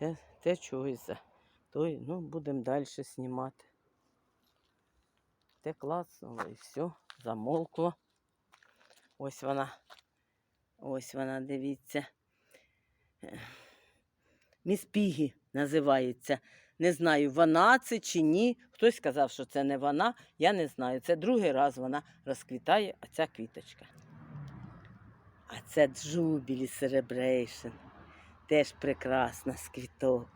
Те, те чогось за. Той, ну, будемо далі знімати. Те клацнуло і все, замолкло. Ось вона. Ось вона, дивіться. Міс Пігі називається. Не знаю, вона це чи ні. Хтось сказав, що це не вона. Я не знаю. Це другий раз вона розквітає, оця квіточка. А це Джубілі Celebration. Теж прекрасна з квіток.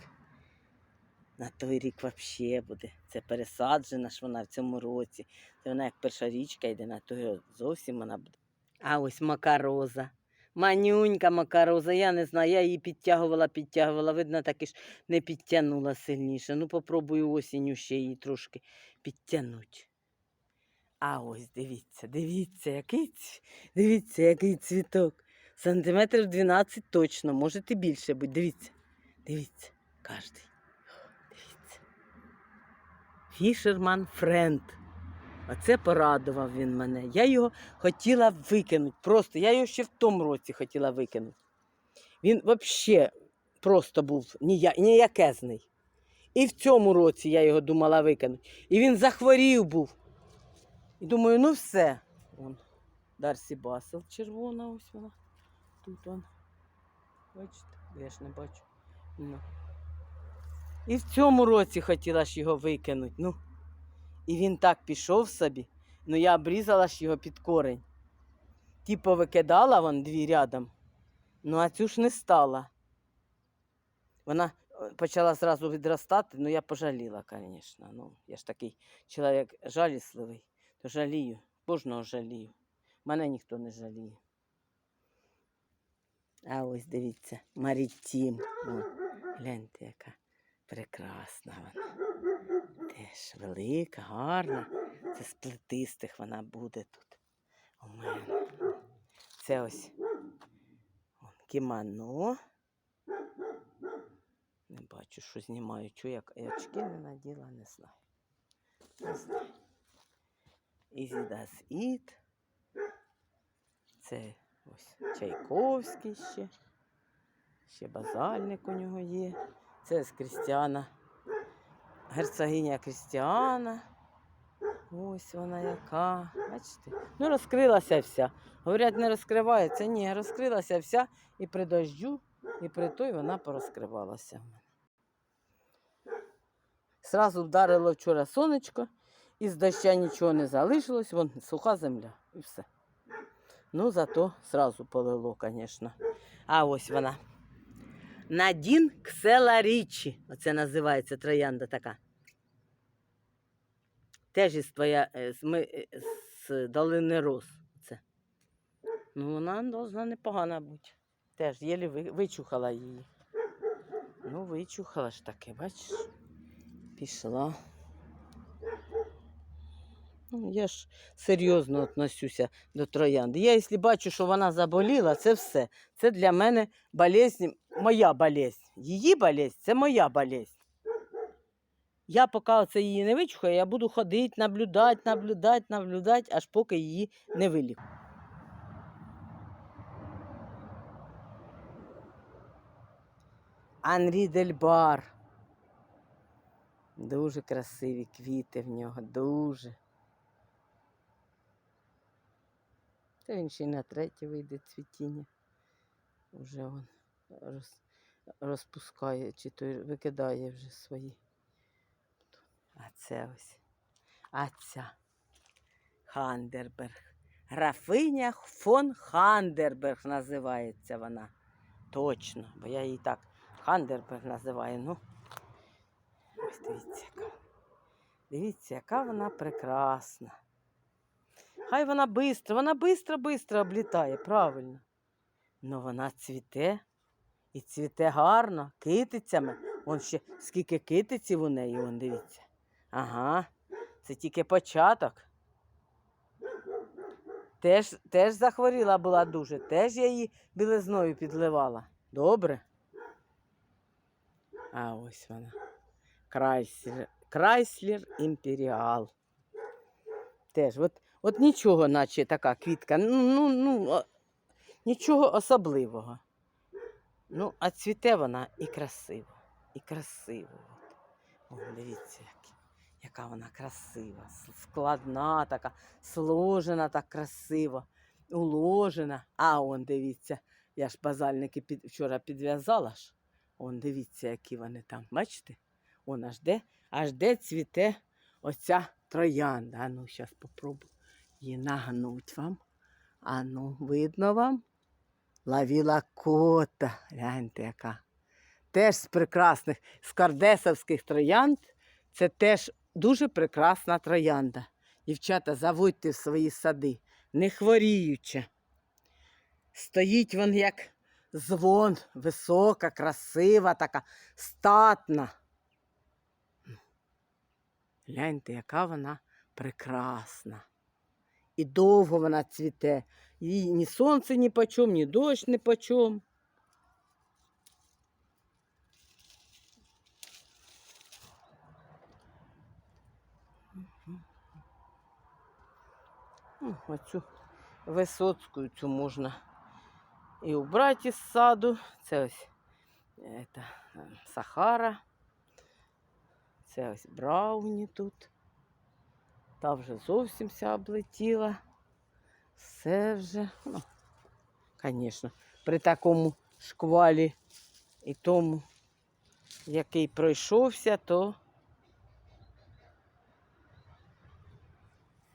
На той рік взагалі буде. Це пересаджена ж вона в цьому році. Це вона як перша річка йде, на той зовсім вона буде. А ось макароза. Манюнька макароза, я не знаю, я її підтягувала, підтягувала. Видно, таки ж не підтягнула сильніше. Ну, попробую осінню ще її трошки підтягнути. А ось дивіться, дивіться, який, дивіться, який цвіток. Сантиметрів 12 точно, може і більше бути. Дивіться, дивіться, кожний. Дивіться. Фішерман Френд. Оце порадував він мене. Я його хотіла викинути. Просто я його ще в тому році хотіла викинути. Він взагалі просто був ніякезний. І в цьому році я його думала викинути. І він захворів був. І думаю, ну все. Вон, Дарсі Басел червона, ось вона. Тут он. Бачите? Я ж не бачу. Ну. І в цьому році хотіла ж його викинути. Ну. І він так пішов собі. Ну я обрізала ж його під корень. Ті повикидала вон дві рядом. Ну, а цю ж не стала. Вона е, почала зразу відростати, ну я пожаліла, звісно. Ну, я ж такий чоловік жалісливий, то жалію, кожного жалію. Мене ніхто не жаліє. А ось дивіться, Марітім. О, гляньте, яка прекрасна вона. Теж велика, гарна. Це з плетистих вона буде тут. У мене. Це ось вон, кімано. Не бачу, що знімаю. Чую, як я очки не наділа, не знаю. Не знаю. Easy does it. Це ось Чайковський ще. Ще базальник у нього є. Це з Крістіана. Герцогиня Крістіана. Ось вона яка. Бачите? Ну, розкрилася вся. Говорять, не розкривається. Ні, розкрилася вся і при дождю, і при той вона порозкривалася. в мене. Сразу вдарило вчора сонечко, і з доща нічого не залишилось, вон суха земля і все. Ну, зато сразу полило, звісно. А ось вона. Надін Ксела Річі. Оце називається троянда така. Теж із твоя е, ми, е, з долини Рос. Це. Ну, вона должна непогана бути. Теж єлі ви- вичухала її. Ну, вичухала ж таки, бачиш? Пішла. Ну, я ж серйозно относюся до троянди. Я, якщо бачу, що вона заболіла, це все. Це для мене болезнь, моя болезнь. Її болезнь це моя болезнь. Я поки це її не вичухаю, я буду ходити, наблюдати, наблюдати, наблюдати, аж поки її не вилікую. Анрі Дельбар. Дуже красиві квіти в нього, дуже. Та він ще й на третє вийде цвітіння. Уже он роз, розпускає, чи то викидає вже свої. А це ось. А ця Хандерберг. Графиня фон Хандерберг називається вона. Точно, бо я її так Хандерберг називаю. Ну, ось дивіться, яка. Дивіться, яка вона прекрасна. Хай вона бистро, вона бистро-бистро облітає, правильно. Ну вона цвіте і цвіте гарно, китицями. Вон ще скільки китиців у неї, вон дивіться. Ага, це тільки початок. Теж, теж захворіла була дуже, теж я її білизною підливала. Добре. А ось вона. Крайслер, Крайслер Імперіал. Теж, от, от нічого, наче така квітка. Ну, ну, ну, нічого особливого. Ну, а цвіте вона і красиво. і красиво. О, дивіться, як, яка вона красива, складна, така, сложена так красиво, уложена. А он дивіться, я ж базальники під, вчора підв'язала ж. Он дивіться, які вони там. Бачите? Он аж де, аж де цвіте оця троянда. А ну, зараз попробую її нагнуть вам. А ну, видно вам? Лавіла кота. Гляньте, яка. Теж з прекрасних скардесовських троянд. Це теж дуже прекрасна троянда. Дівчата, заводьте в свої сади, не хворіючи. Стоїть вон як звон, висока, красива, така статна. Гляньте, яка вона прекрасна. І довго вона цвіте. Їй ні сонце ні почом, ні дощ ні почом. Ну, Оцю висоцьку цю можна і убрати із саду. Це ось это, е, Сахара. Це ось Брауні тут. Та вже зовсім вся облетіла. Все вже. Ну, звісно, при такому шквалі і тому, який пройшовся, то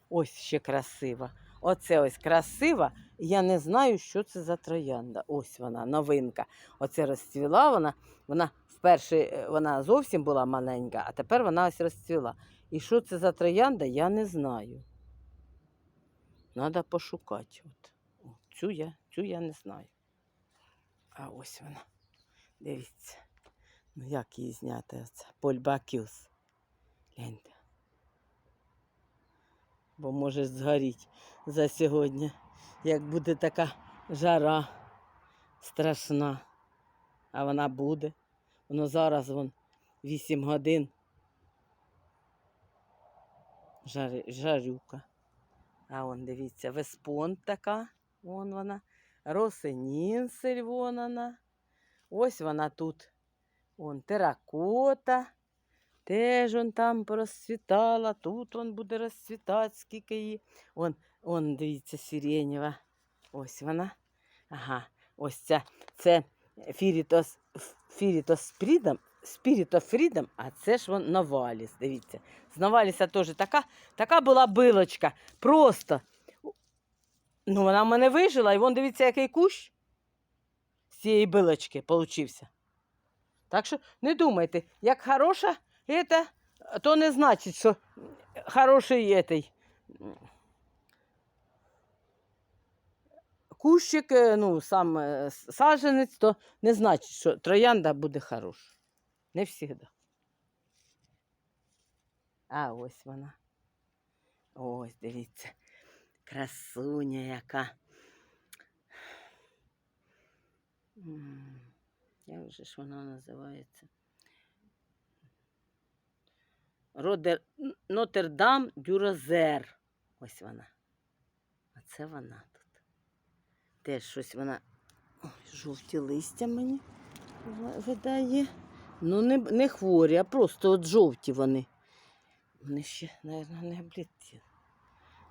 ось ще красива. Оце ось красива. Я не знаю, що це за троянда. Ось вона, новинка. Оце розцвіла вона. Вона вперше е, вона зовсім була маленька, а тепер вона ось розцвіла. І що це за троянда, я не знаю. Треба пошукати. От. О, Цю я, цю я не знаю. А ось вона. Дивіться. Ну як її зняти? Оце? Польбакюс. Гляньте. Бо може згоріти за сьогодні, як буде така жара страшна. А вона буде. Воно зараз вон 8 годин. Жари, жарюка. А вон, дивіться, веспонт така, вон вона. Росинінсель, вон вона. Ось вона тут. Вон теракота. Теж он там порозцвітала, тут он буде розцвітати, скільки її. Вон, вон, дивіться, сиренєва. Ось вона. Ага, ось ця. Це фірітос, фірітос спрідом, спірітофрідом, а це ж вон новаліс. Дивіться. З новаліса теж така, така була билочка. Просто. Ну, вона в мене вижила, і вон дивіться, який кущ з цієї билочки получився. Так що не думайте, як хороша, это, то не значить, що хороший этой, кущик, е, ну, сам е, с- саджанець, то не значить, що троянда буде хороша. Не завжди. А ось вона. Ось, дивіться. Красуня яка. Як же ж вона називається? Родер... Н- Нотр-Дам Дюрозер. Ось вона. А це вона тут. Теж щось вона. Ой, жовті листя мені ви- видає. Ну, не, не хворі, а просто от жовті вони. Вони ще, мабуть, не облетіли.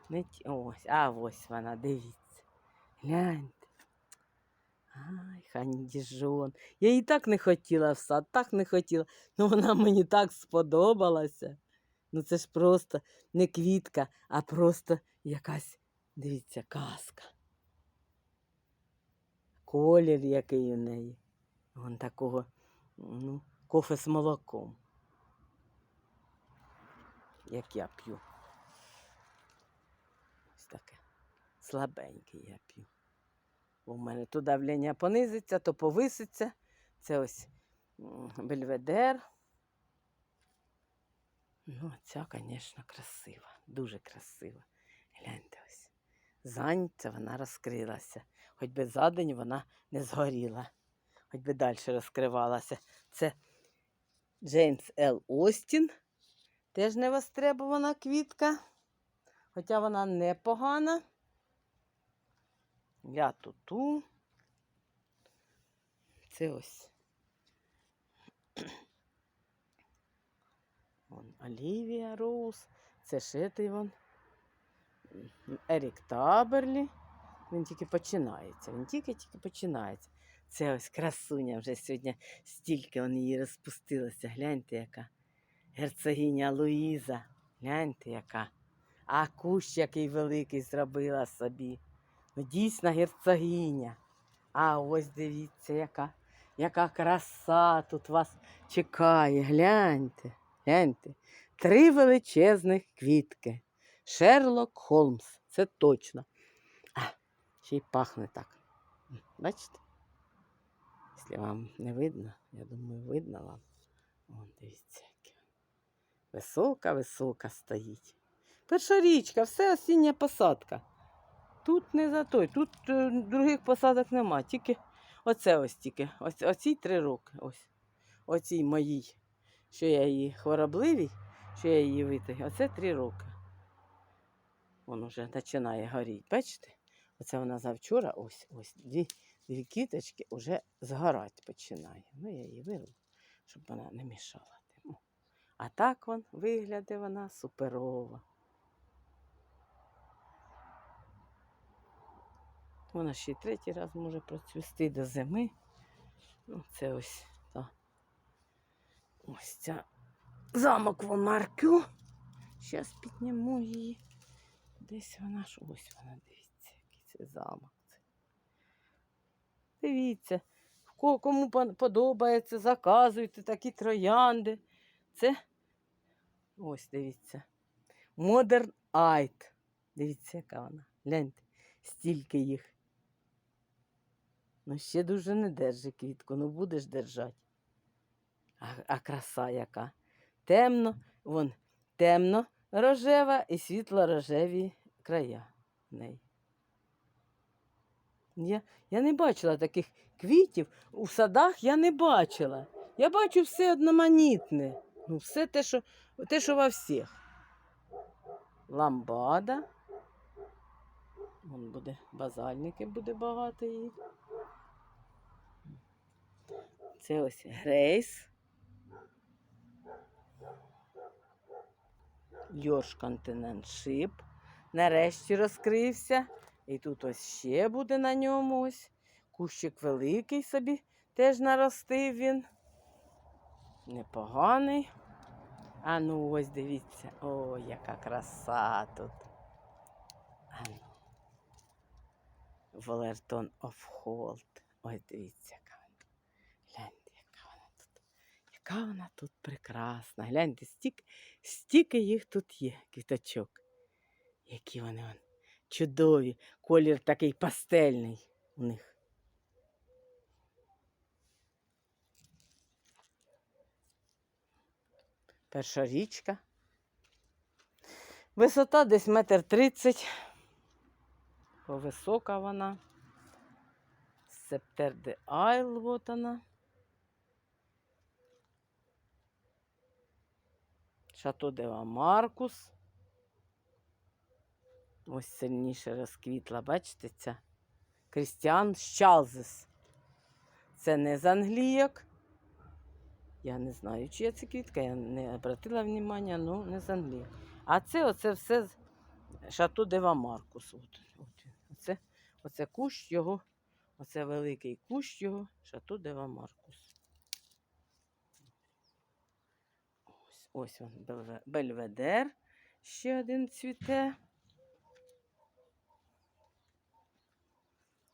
Не ті... Ось, а ось вона, дивіться. Гляньте. Ай, хані діжон. Я її так не хотіла в сад, так не хотіла. Ну вона мені так сподобалася. Ну це ж просто не квітка, а просто якась, дивіться, казка. Колір який у неї. Вон такого, ну, кофе з молоком. Як я п'ю. Ось таке. Слабеньке я п'ю. Бо в мене то давлення понизиться, то повиситься. Це ось бельведер. Ну, ця, звісно, красива, дуже красива. Гляньте ось. Зайця вона розкрилася. Хоч би за день вона не згоріла, хоч би далі розкривалася. Це Джеймс Л. Остін. Теж невостребована квітка. Хоча вона непогана. Я туту. Це ось Вон Олівія Роуз. Це шитий вон. Ерік Таберлі. Він тільки починається. Він тільки-тільки починається. Це ось красуня вже сьогодні стільки он її розпустилося. Гляньте, яка. Герцогиня Луїза. Гляньте, яка. А кущ який великий зробила собі. Ну, дійсно герцогиня. А ось дивіться, яка, яка краса тут вас чекає. Гляньте, гляньте. Три величезних квітки. Шерлок Холмс. Це точно. А, ще й пахне так. Бачите? Якщо вам не видно, я думаю, видно вам. Вон, дивіться, яке. Висока, висока стоїть. Перша річка, все осіння посадка. Тут не за той, тут е, других посадок нема. Тільки оце ось тільки. Ось, оці три роки. Ось. Оцій моїй, що я її хворобливій, що я її витягну. Оце три роки. Воно вже починає горіти. Бачите? Оце вона завчора, ось, ось, дві, дві кіточки вже згорати починає. Ну, я її вирву, щоб вона не мішала. тим. А так вон виглядає вона суперова. Вона ще й третій раз може процвісти до зими. Ну, це ось та. Ось ця замок в Маркю. Зараз підніму її. Десь вона ж ось вона, дивіться, який це замок. Дивіться, кому подобається, заказуйте такі троянди. Це ось дивіться. Modern Art. Дивіться, яка вона. Гляньте, стільки їх. Ну, ще дуже не держи квітку, ну будеш держати. А, а краса яка. Темно, вон, темно рожева і світло-рожеві края в неї. Я, я не бачила таких квітів у садах я не бачила. Я бачу все одноманітне. Ну, все те, що, те, що во всіх. Ламбада. Вон буде базальники, буде багато їх. Це ось Грейс. Льорш Континент Шип. Нарешті розкрився. І тут ось ще буде на ньому ось. Кущик великий собі теж наростив він. Непоганий. А ну ось дивіться. О, яка краса тут. А ну. Волертон оф Холт. Ось дивіться, яка вона. Гляньте, яка вона тут. Яка вона тут прекрасна. Гляньте, стільки, стільки їх тут є, квіточок. Які вони вон, чудові. Колір такий пастельний у них. Перша річка. Висота десь метр тридцять. Висока вона. Септер де Айл, вот вона. Шато де Маркус. Ось сильніше розквітла, бачите ця? Крістіан Щалзес. Це не з англійок. Я не знаю, чия це квітка, я не обратила внимання, ну не з англійок. А це оце все з Шато де Ла Маркус. От, от, оце, оце кущ його, оце великий кущ його, Шато де Ла Маркус. Ось, ось він, Бельведер. Ще один цвіте.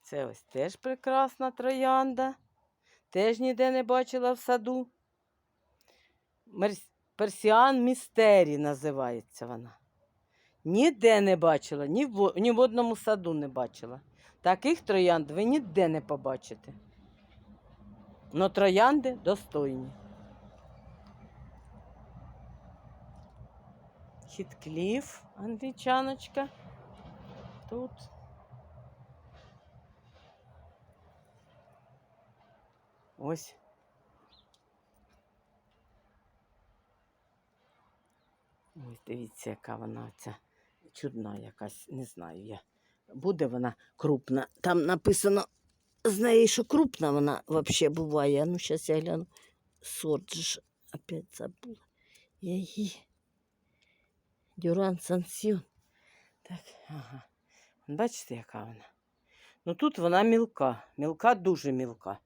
Це ось теж прекрасна троянда. Теж ніде не бачила в саду. Персіан Містері називається вона. Ніде не бачила, ні в, ні в одному саду не бачила. Таких троянд ви ніде не побачите. Но троянди достойні. Хіткліф, англічаночка. Тут. Ось. Ось дивіться, яка вона ця чудна якась, не знаю я. Буде вона крупна. Там написано з неї, що крупна вона взагалі буває. Ну, зараз я гляну. Сорт ж опять забула. Я її. Дюран Сансюн. Так, ага. Бачите, яка вона? Ну тут вона мілка. Мілка дуже мілка.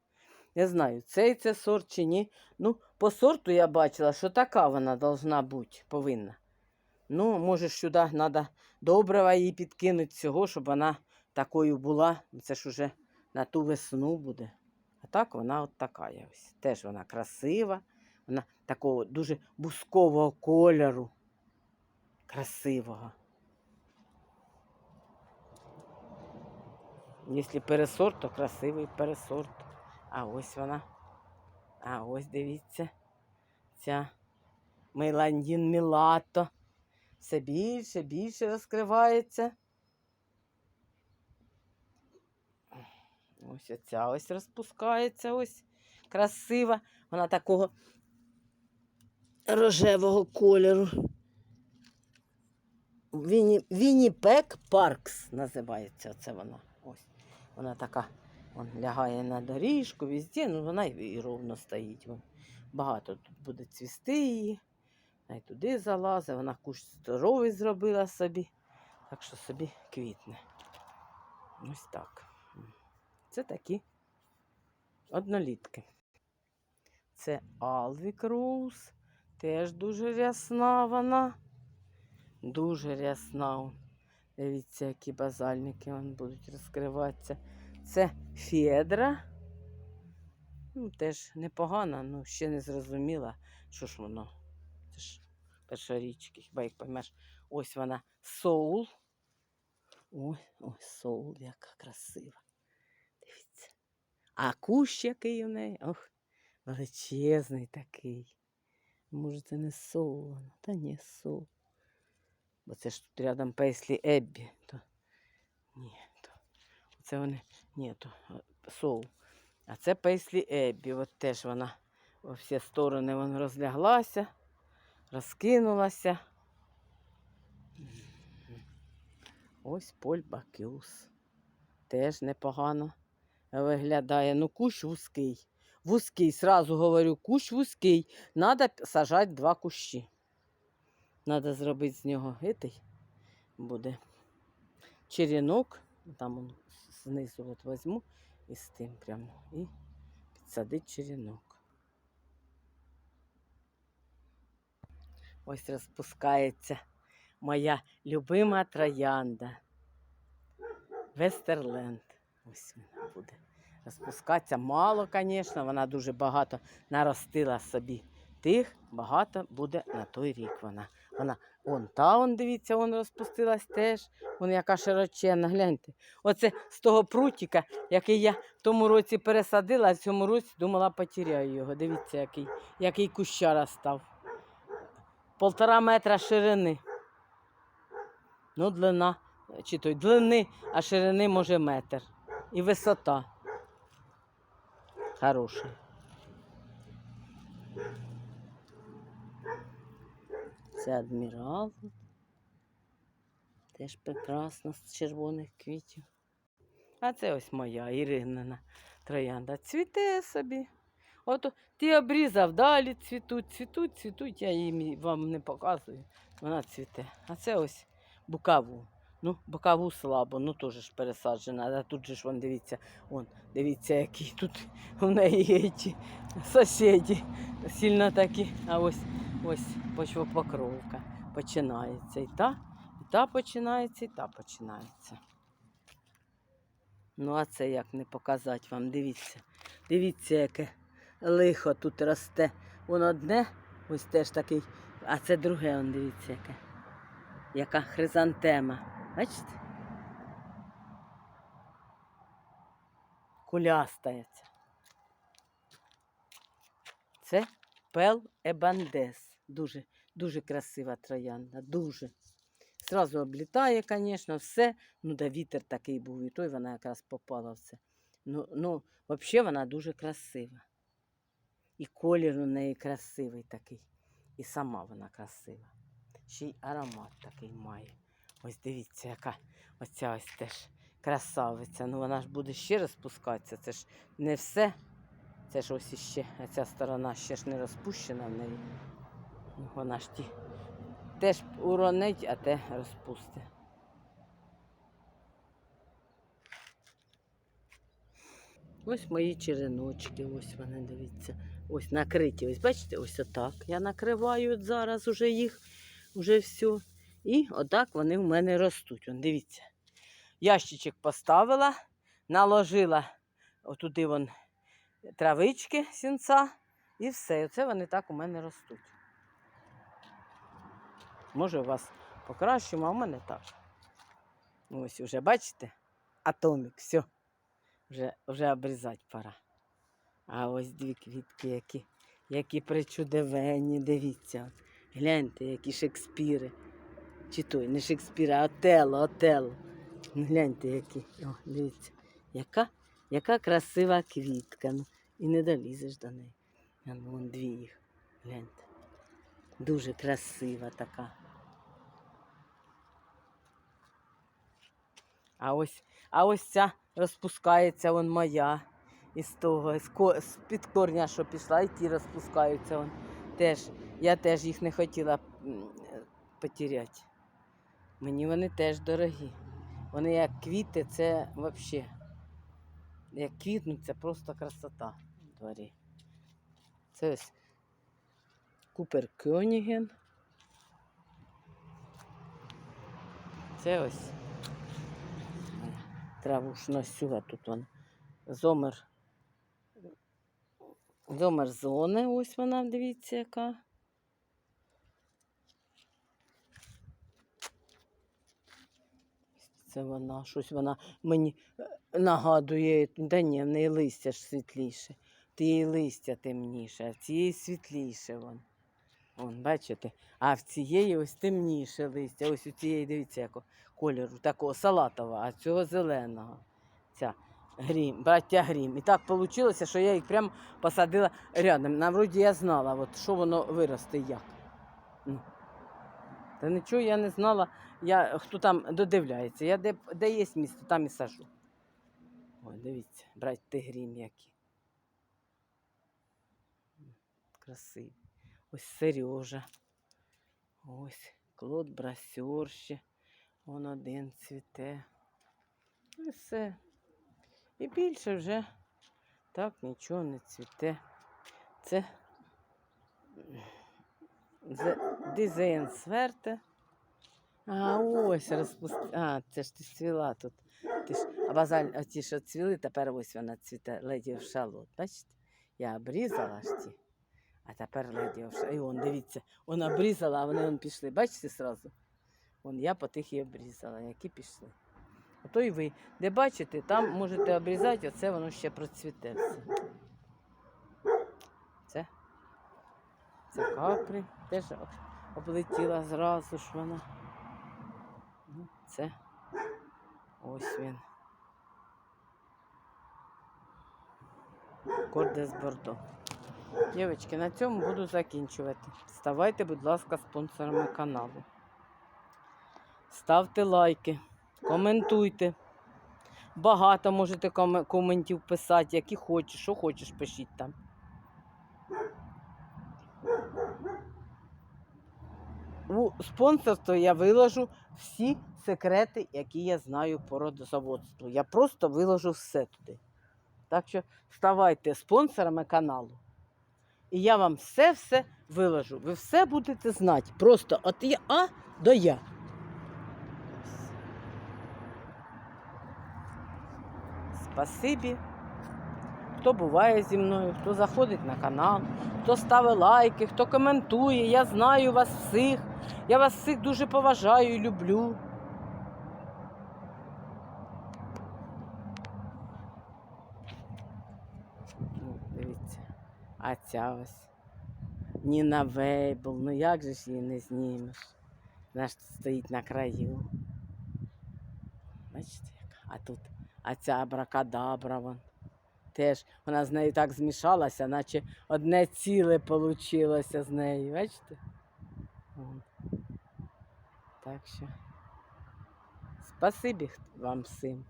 Я знаю, цей це сорт чи ні. Ну, по сорту я бачила, що така вона должна бути, повинна. Ну, може, сюди треба добрива їй підкинути всього, щоб вона такою була. Це ж уже на ту весну буде. А так вона от така ось. Теж вона красива, вона такого дуже бускового кольору. Красивого. Якщо пересорт, то красивий пересорт. А ось вона. А ось дивіться. Ця Мейландін Мілато. Все більше, більше розкривається. Ось оця ось розпускається, ось красива. Вона такого рожевого кольору. Вінні, Вінніпек Паркс називається оце вона. Ось. Вона така вон, лягає на доріжку, везде, ну вона і, ровно стоїть. Багато тут буде цвісти її. Вона й туди залазить, вона кущ здоровий зробила собі. Так що собі квітне. Ось так. Це такі однолітки. Це Алвік Роуз. Теж дуже рясна вона. Дуже рясна. Дивіться, які базальники вон будуть розкриватися. Це Федра. Ну, теж непогана, ну ще не зрозуміла, що ж воно. Це ж першорічки, хіба як поймеш. Ось вона соул. Ой, ой, соул, яка красива. Дивіться. А кущ який у неї. Ох, величезний такий. Може, це не соул, та ні, соул. Бо це ж тут рядом Пейслі Еббі. То... Ні, то... Це вони. Ні, то е. А це Пейслі Еббі. От теж вона во всі сторони вона розляглася, розкинулася. Ось Поль Бакюс. Теж непогано виглядає. Ну, кущ вузький. Вузький, сразу говорю, кущ вузький. Надо сажати два кущі. Надо зробити з нього гитий буде черенок. Там он знизу от возьму і з тим прямо. І підсадити черенок. Ось розпускається моя любима троянда. Вестерленд. Ось вона буде розпускатися. Мало, звісно, вона дуже багато наростила собі тих, багато буде на той рік вона. Вона он та, он, дивіться, вон розпустилась теж. Вон яка широченна, гляньте. Оце з того прутіка, який я в тому році пересадила, а в цьому році думала, потеряю його. Дивіться, який, який кущара став. Полтора метра ширини. Ну, длина, чи той длини, а ширини може метр. І висота. Хороша. Це адмірал. Теж прекрасно з червоних квітів. А це ось моя Іринина троянда. Цвіте собі. От ти обрізав, далі цвітуть, цвітуть, цвітуть, я їм вам не показую. Вона цвіте. А це ось букаву. Ну, бокову слабо, ну теж ж пересаджена. А тут же ж вон дивіться, вон, дивіться, які тут у неї ті сусіди. Сильно такі. А ось ось почвопокровка починається. І та, і та починається, і та починається. Ну, а це як не показати вам, дивіться. Дивіться, яке лихо тут росте. Воно одне, ось теж такий, а це друге, он дивіться, яке. Яка хризантема. Бачите? Кулястається. Це пел ебандес. Дуже, дуже красива троянда. Дуже. Зразу облітає, звісно, все. Ну, да вітер такий був, і той вона якраз попала в це. Ну, ну взагалі вона дуже красива. І колір у неї красивий такий. І сама вона красива. Ще й аромат такий має. Ось дивіться, яка оця ось теж красавиця. Ну вона ж буде ще розпускатися. Це ж не все. Це ж ось іще, ця сторона ще ж не розпущена в неї. Ну, Вона ж ті теж уронить, а те розпусти. Ось мої череночки, ось вони, дивіться. Ось накриті. Ось бачите, ось отак. Я накриваю зараз уже їх, вже все. І отак вони в мене ростуть. Вон, дивіться. Ящичок поставила, наложила отуди вон травички сінца і все. Оце вони так у мене ростуть. Може, у вас покращимо, а в мене так. Ось уже, бачите? Атомік, все. Вже, вже обрізати пора. А ось дві квітки, які, які причудовенні, дивіться. Гляньте, які Шекспіри. Чи той, не Шекспіри, а Отелло, Отелло. Ну, Гляньте, які. О, дивіться. Яка, яка красива квітка. Ну, і не долізеш до неї. А ну, вон дві їх. Гляньте. Дуже красива така. А ось, а ось ця розпускається вон моя. Із того, з, під корня, що пішла, і ті розпускаються. Вон. Теж, я теж їх не хотіла потеряти. Мені вони теж дорогі. Вони як квіти, це взагалі. Як квітнуть, це просто красота в дворі. Це ось Купер Кьоніген. Це ось траву ж носю, а тут вон зомер. Зомер зони, ось вона, дивіться, яка. Це вона, щось вона мені е, нагадує, да ні, в неї листя ж світліше. Тієї листя темніше, а в цієї світліше вон. Вон, бачите? А в цієї ось темніше листя. Ось у цієї, дивіться, якого кольору, такого салатового, а цього зеленого. Ця грім, браття грім. І так вийшло, що я їх прямо посадила рядом. На вроді я знала, от, що воно виросте як. Ну. Та нічого я не знала, я, хто там додивляється. Я де, де є місто, там і сажу. Ой, дивіться, браття грім які. Красиві. Ось Сережа. Ось Клод Брасьор ще. Вон один цвіте. І все. І більше вже так нічого не цвіте. Це дизайн сверте. А ось розпусти. А, це ж ти цвіла тут. Ти ж, а базаль, а ті, що цвіли, тепер ось вона цвіте, леді в шалот. Бачите? Я обрізала ж ті. А тепер леді в шалот. І он, дивіться, вона обрізала, а вони вон пішли. Бачите сразу? Вон я по тих і обрізала, які пішли. Ото і ви. Де бачите, там можете обрізати, оце воно ще процвіте все. Це капри. Теж облетіла зразу ж вона. Це ось він. Кордес Бордо. Дівчатки, на цьому буду закінчувати. Ставайте, будь ласка, спонсорами каналу. Ставте лайки, коментуйте. Багато можете коментів писати, які хочеш, що хочеш, пишіть там. У спонсорство я виложу всі секрети, які я знаю по родозаводству. Я просто виложу все туди. Так що ставайте спонсорами каналу. І я вам все-все виложу. Ви все будете знати. Просто от я А до Я. Спасибі. Хто буває зі мною, хто заходить на канал, хто ставить лайки, хто коментує. Я знаю вас всіх. Я вас всіх дуже поважаю і люблю. Ну, дивіться. А ця ось. Ніна Вейбл. Ну як же ж її не знімеш? Вона ж стоїть на краю. Бачите, яка? А тут, а ця абракадабра вон. Теж вона з нею так змішалася, наче одне ціле получилося з нею. Бачите? Так що. Спасибі вам всім.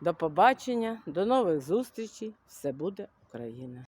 До побачення, до нових зустрічей. Все буде Україна.